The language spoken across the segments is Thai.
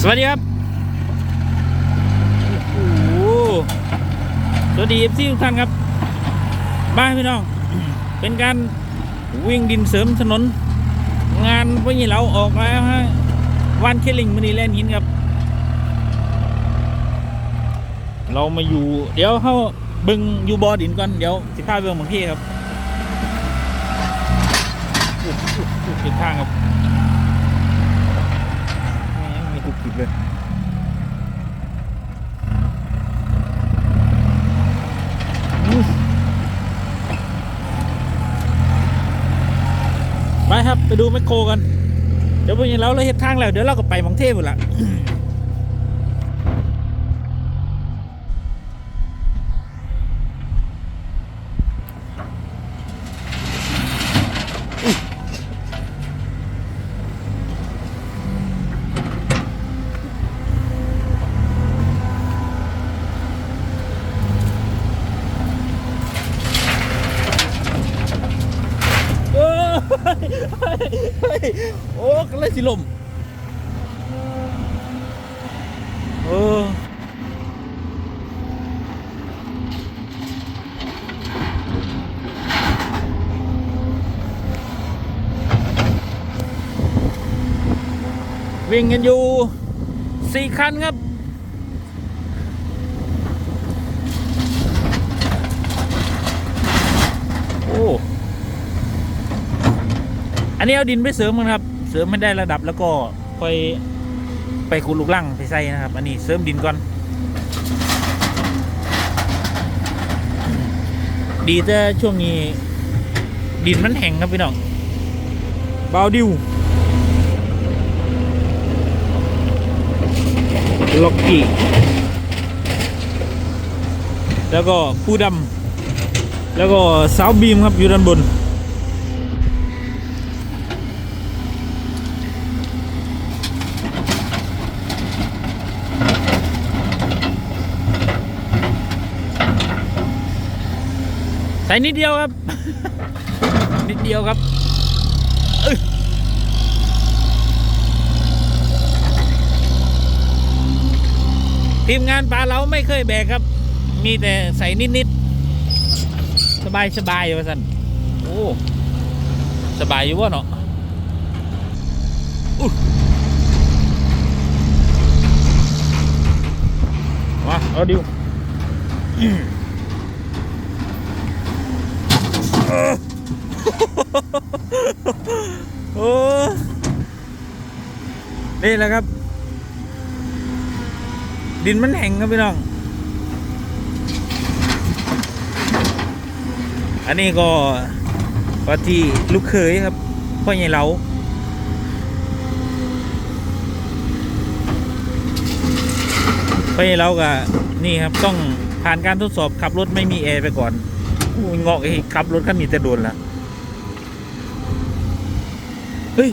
สวัสดีครับ โอ้โหสวัสดีเอฟซีทุกท่านครับบ้านพี่น้อง เป็นการวิ่งดินเสริมถนน งานพวกนี้เราออกแล้วฮะวันเคลิงมันนี่แล่นหินครับ เรามาอยู่ เดี๋ยวเข้าบึงอยู่บอดินก่อน เดี๋ยวสิพาเบืองบางที่ครับติดทางครับุกกิดเลยไปครับไปดูแมคโครกัน เดี๋ยวพวกนี้เราเราเห็ดทางแล้ว เดี๋ยวเราก็ไปมองเทพหมดละ เออเฮ้ยเฮ้ ยโอ้กันเลยสิลมเออวิ่งกันอยู่สี่คันครับ โอ้ อั นนี้เอาดินไปเสริมมันครับ เสริมไม่ได้ระดับแล้วก็ค่อยไปขุดลูกลังไปใส่นะครับ อันนี้เสริมดินก่อน ดีแต่ช่วงนี้ ดินมันแห้งครับพี่น้องเบาดิวล็อกกี้แล้วก็ผู้ดำแล้วก็สาวบีมครับอยู่ด้านบน ใส่นิดเดียวครับ นิดเดียวครับทีมงานปลาเราไม่เคยแบกครับ มีแต่ใส่นิดๆ สบายสบายว่าสันโอ้ สบายอยู่วะเนาะอุ๊ยมาเอาดิว โอ้นี่แหละครับ ดินมันแห้งครับพี่น้อง อันนี้ก็ว่าที่ลูกเขยครับพ่อใหญ่เราพ่อใหญ่เราก็นี่ครับต้องผ่านการทดสอบขับรถไม่มีแอร์ไปก่อน อู้ยงอกไอ้ขับรถคันนี้จะโดนละเฮ้ย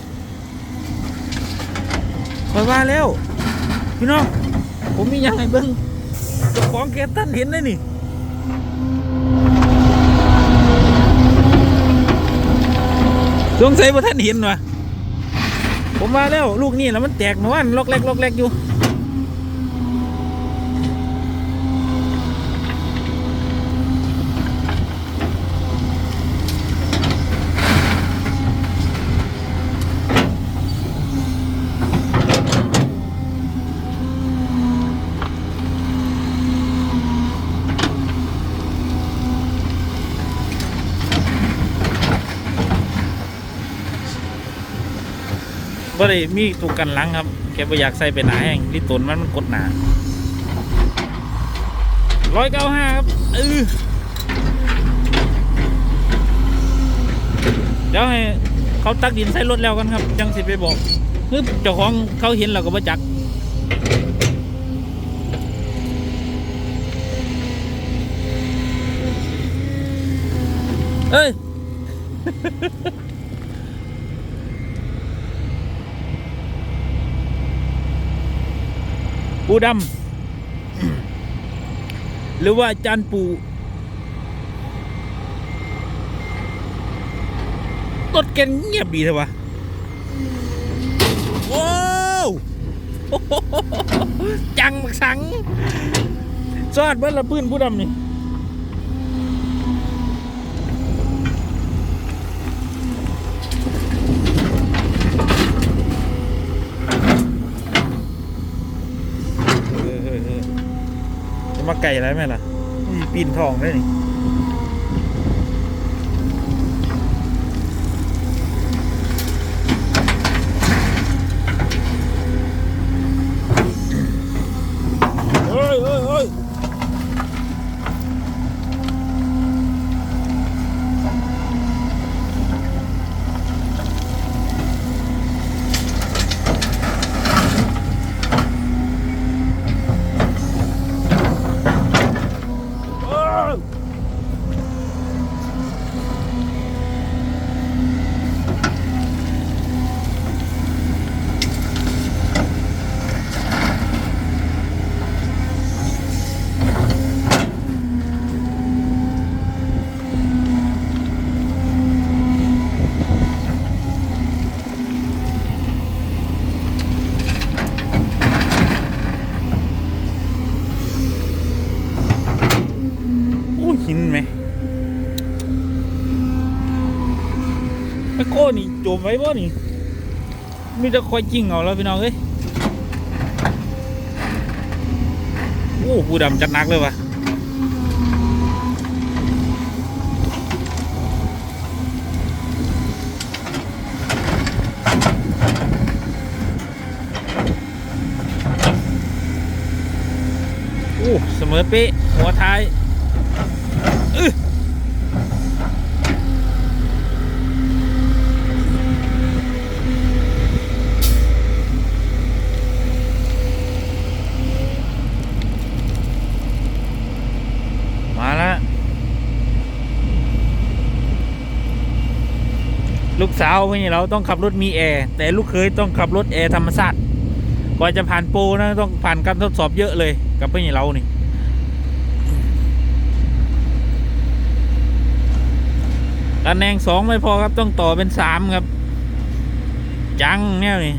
คอยว่าแล้ว พี่น้อง ผมมียังไงเบิ้งจ้าของแกท่านเห็นได้นี่สงสัยว่าท่านเห็นวะผมว่าแล้ว ลูกนี่แล้วมันแตกมื่อวานล็อกแรกล็อกแรกอยู่ บ่ได้มีตัวกันหลังครับ แกบ่อยากใส่ไปหนาแห้งที่ตนมันมันกดหนาร้อยเก้าห้าครับเออเดี๋ยวให้เขาตักดินใส่รถแล้วกันครับ จังสิไปบอกคือเจ้าของเขาเห็นเราก็บ่จักเอ้ย ปูดำหรือว่าจานปูรถแกเงียบดีเถอะวะว้าวจังมักสังสอดเบิ้ลละพื้นผู้ดำนี่เออเออเออจะ มาไก่อะไรไหมล่ะนี่ปีนทองได้นี่ มไว้บ่นี่มีแต่คอยจริงเอาแล้วพี่น้องเอ้ยโอ้ผู้ดำจัดหนักเลยวะโอ้เสมอเป๊ะหัวท้าย อื้อมาแล้ว ลูก สาวพี่เราต้องขับรถมีแอร์แต่ลูกเคยต้องขับรถแอร์ธรรมชาติกว่าจะผ่านโปรนะต้องผ่านการทดสอบเยอะเลยกับพี่เรานี่ตำแหน่งสองไม่พอครับต้องต่อเป็นสามครับ จังเนี่ยนี่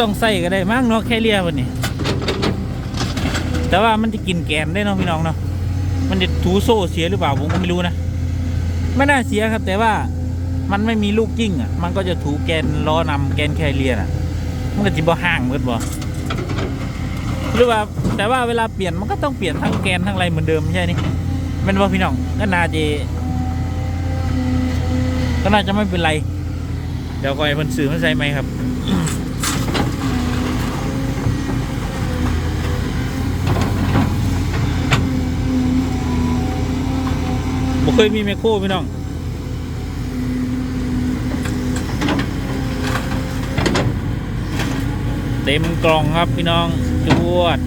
ต้องใส่ก็ได้มั้งเนาะแค่เลียวันนี้ แต่ว่ามันจะกินแกนได้เนาะพี่น้องเนาะมันจะถูโซ่เสียหรือเปล่าผมก็ไม่รู้นะไม่น่าเสียครับ แต่ว่ามันไม่มีลูกจิ้งอะ มันก็จะถูแกนล้อนำแกนแคเรียนอะ มันก็จะบ่ห่างเบิดบ่หรือว่าแต่ว่าเวลาเปลี่ยนมันก็ต้องเปลี่ยนทั้งแกนทั้งอะไรเหมือนเดิมไม่ใช่นี่แมันว่าพี่น้องก็น่าจะก็น่าจะไม่เป็นไร เดี๋ยวคอยเพิ่นสื่อมาใส่ไหมครับ บ่เคยมีแมคโครพี่น้องเต็มกล่องครับพี่น้องจวด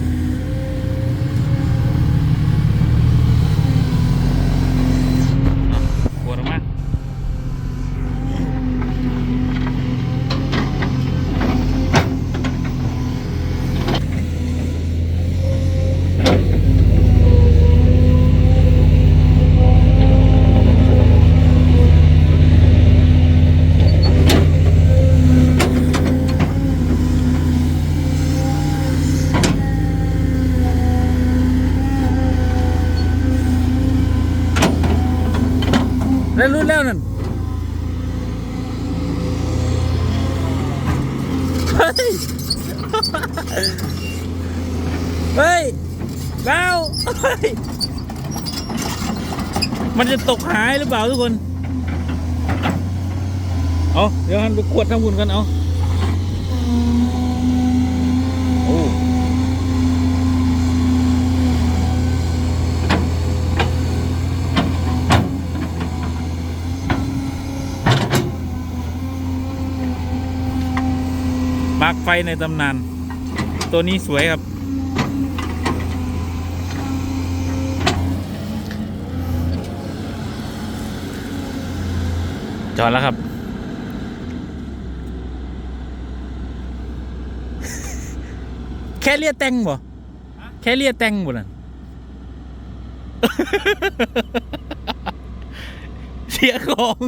เฮ้ยเบาเฮ้ยมันจะตกหายหรือเปล่าทุกคน เอาเดี๋ยวหันไปขวดทั้งบุญกันเอาโอ้ปลั๊กไฟในตำนาน ตัวนี้สวยครับ จอดแล้วครับ แค่เรียกแต่งบ่แค่เรียกแต่งบ่น่ะเสียของ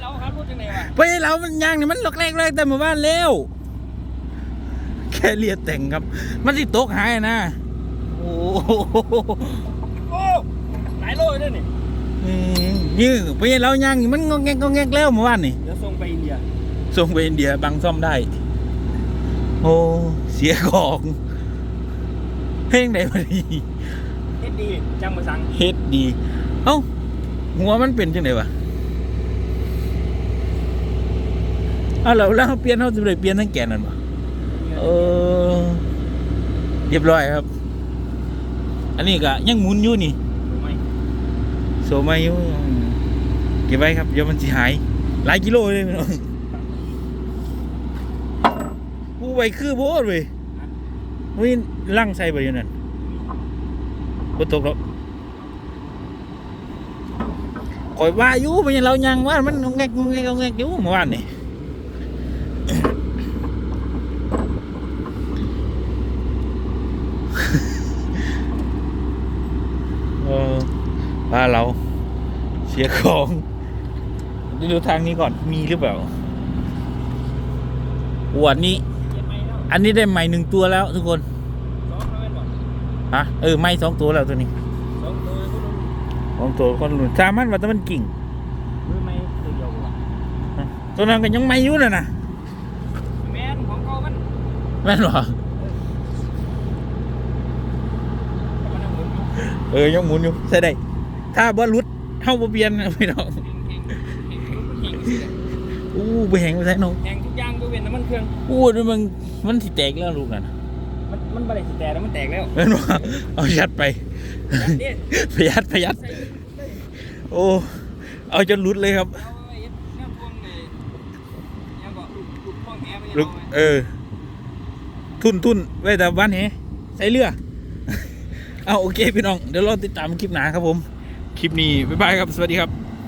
เราครับรถจัง ไหนวะไปเรามันยางนี่มันหลอกแรกเลยแต่หมู่บ้านเร็วแค่เรียกแต่งครับ มันสิตกหายนะโอ้โหโอ้หลายโลเลยนี่อืมยื้อไปเรายางนี่มันงองแงกงองแงกแล้วหมู่บ้านนี่เดี๋ยวส่งไปอินเดียส่งไปอินเดียบังซ่อมได้ โอ้เสียของเพลงไหนมาดีเฮ็ดดีจังมาสั่งเฮ็ดดี เอ้าหัวมันเป็นจังไดวะเอาแล้วแล้วเราเปลี่ยนเขาจะได้เปลี่ยนทั้งแกนนั่นปะเออเรียบร้อยครับ อันนี้ก็ยังหมุนอยู่นี่รู้ไหมโซมาอยู่เก็บไว้ครับเดี๋ยวมันสิหาย หลายกิโลเลยพี่น้องผู้ไวคือโพดเว้ยวิลั่งใส่ไปอยู่นั่นบ่ตกหรอกคอยว่าอยู่เป็นเรายังว่ามันงงแงกงงแงกงงแงกอยู่เมื่อวานนี่ เออว่าเรา เสียของดูทางนี้ก่อนมีหรือเปล่าอวดนี้เฮ็ดไหมเนาะอันนี้ได้ใหม่หนึ่งตัวแล้วทุกคนสองร้อยบอกฮะเออไม่สองตัวแล้วตัวนี้สองตัวก็รู้สองตัวคนรุ่นสามันว่าแต่มันกิ่งรู้ไหมตัวเดียววะฮะตัวนั้นก็ยังไม่อยู่เลยนะแม่นของเขามันแม่นเหรอ มันเอาหมุนอยู่ เออยังหมุนอยู่ใส่ได้ถ้าบ่รุดเข้าบ่เปลี่ยนนะพี่น้องแหงแหงแหงแหงสิแหละอู้ไปแหงไปใส่น้องแหงทุกอย่างก็เว้นน้ำมันเครื่องอู้นี่มันมันสิแตกแล้วลูกนั่นน่ะมันมันบ่ได้สิแต่แล้วมันแตกแล้วแม่นว่าเอายัดไปนี่พยัดพยัดใส่ใส่โอ้เอาจนรุดเลยครับเอาไว้เฮ็ดแนวพวงนี่ยังบอกลูกลูกพ่องแหไปยังลุกเอาไว้เออ ทุนทุนไว้แต่บ้านแหใส่เรือ เอาโอเคพี่น้องเดี๋ยวรอติดตามคลิปหนาครับผม คลิปนี้บ๊ายบายครับสวัสดีครับ